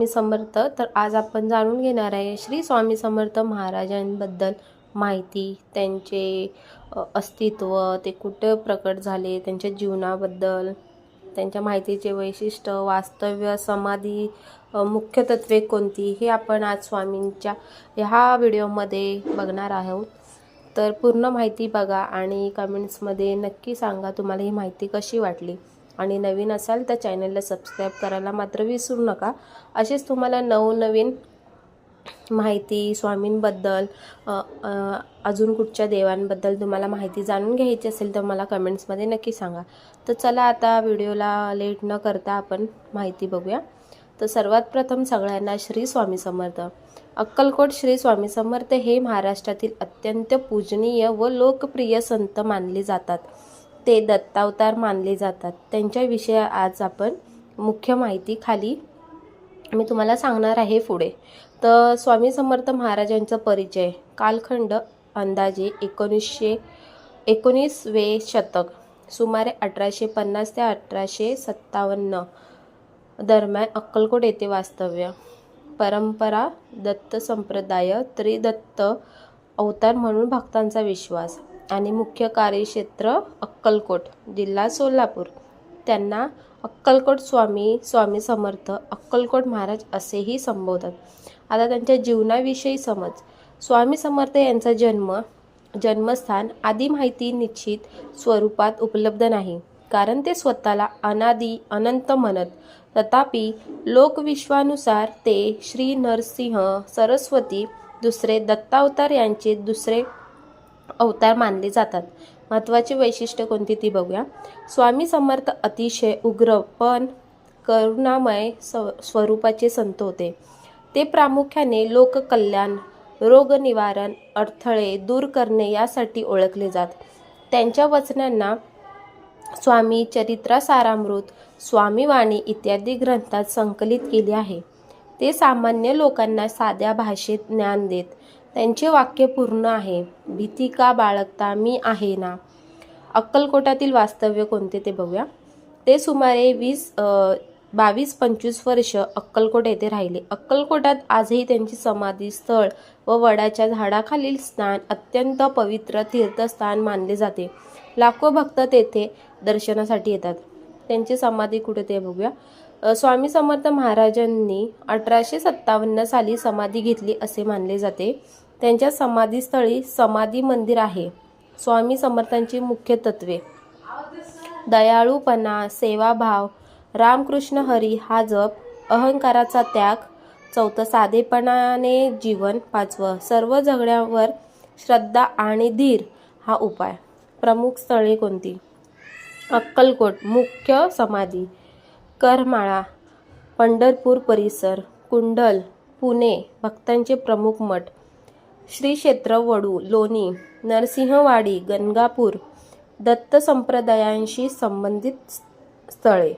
स्वामी समर्थ तर आज आपण जाणून घेणार आहे श्री स्वामी समर्थ महाराजांबद्दल माहिती. त्यांचे अस्तित्व ते कुठे प्रकट झाले त्यांच्या जीवनाबद्दल त्यांच्या माहितीचे वैशिष्ट्य वास्तव्य समाधी मुख्य तत्वे कोणती हे आपण आज स्वामींच्या ह्या व्हिडिओमध्ये बघणार आहोत. तर पूर्ण माहिती बघा आणि कमेंट्समध्ये नक्की सांगा तुम्हाला ही माहिती कशी वाटली. आणि नवीन असाल तर चॅनलला सबस्क्राईब करायला मात्र विसरू नका. असेच तुम्हाला नवनवीन माहिती स्वामींबद्दल अजून कुठच्या देवांबद्दल तुम्हाला माहिती जाणून घ्यायची असेल तर मला कमेंट्समध्ये नक्की सांगा. तर चला आता व्हिडिओला लेट न करता आपण माहिती बघूया. तर सर्वात प्रथम सगळ्यांना श्री स्वामी समर्थ. अक्कलकोट श्री स्वामी समर्थ हे महाराष्ट्रातील अत्यंत पूजनीय व लोकप्रिय संत मानले जातात. ते दत्तावतार मानले जातात. त्यांच्याविषयी आज आपण मुख्य माहिती खाली मी तुम्हाला सांगणार आहे पुढे. तर स्वामी समर्थ महाराजांचा परिचय. कालखंड अंदाजे एकोणीसशे एकोणीसवे शतक. सुमारे अठराशे पन्नास ते अठराशे सत्तावन्न दरम्यान अक्कलकोट येथे वास्तव्य. परंपरा दत्त संप्रदाय त्रिदत्त अवतार म्हणून भक्तांचा विश्वास. आणि मुख्य कार्यक्षेत्र अक्कलकोट जिल्हा सोलापूर. त्यांना अक्कलकोट स्वामी स्वामी समर्थ अक्कलकोट महाराज असेही संबोधतात आता त्यांच्या जीवनाविषयी समज. स्वामी समर्थ यांचा जन्म जन्मस्थान आदी माहिती निश्चित स्वरूपात उपलब्ध नाही. कारण ते स्वतःला अनादी अनंत म्हणत. तथापि लोकविश्वानुसार ते श्री नरसिंह सरस्वती दुसरे दत्तावतार यांचे दुसरे अवतार मानले जातात. महत्त्वाची वैशिष्ट्य कोणती ती बघूया. स्वामी समर्थ अतिशय उग्र पण करुणामय स्व स्वरूपाचे संत होते. ते प्रामुख्याने लोककल्याण रोगनिवारण अडथळे दूर करणे यासाठी ओळखले जात. त्यांच्या वचनांना स्वामी चरित्रासारामृत स्वामीवाणी इत्यादी ग्रंथात संकलित केले आहे. ते सामान्य लोकांना साध्या भाषेत ज्ञान देत त्यांचे वाक्य पूर्ण आहे. भीती का बाळगता मी आहे ना? अक्कलकोटातील वास्तव्य कोणते ते बघूया. ते सुमारे वीस बावीस पंचवीस वर्ष अक्कलकोट येथे राहिले. अक्कलकोटात आजही त्यांची समाधी स्थळ व वडाच्या झाडाखालील स्थान अत्यंत पवित्र तीर्थस्थान मानले जाते. लाखो भक्त तेथे दर्शनासाठी येतात. त्यांची समाधी कुठे ते बघूया. स्वामी समर्थ महाराजांनी अठराशे सत्तावन्न साली समाधी घेतली असे मानले जाते. त्यांच्या समाधीस्थळी समाधी मंदिर आहे. स्वामी समर्थांची मुख्य तत्वे. दयाळूपणा सेवाभाव रामकृष्ण हरी हा जप अहंकाराचा त्याग चौथं साधेपणाने जीवन पाचवं सर्व झगड्यावर श्रद्धा आणि धीर हा उपाय. प्रमुख स्थळे कोणती? अक्कलकोट मुख्य समाधी. करमाळा पंढरपूर परिसर कुंडल पुणे भक्तांचे प्रमुख मठ श्री क्षेत्र वडू लोणी नरसिंहवाडी गणगापूर दत्त संप्रदायांशी संबंधित स्थळे.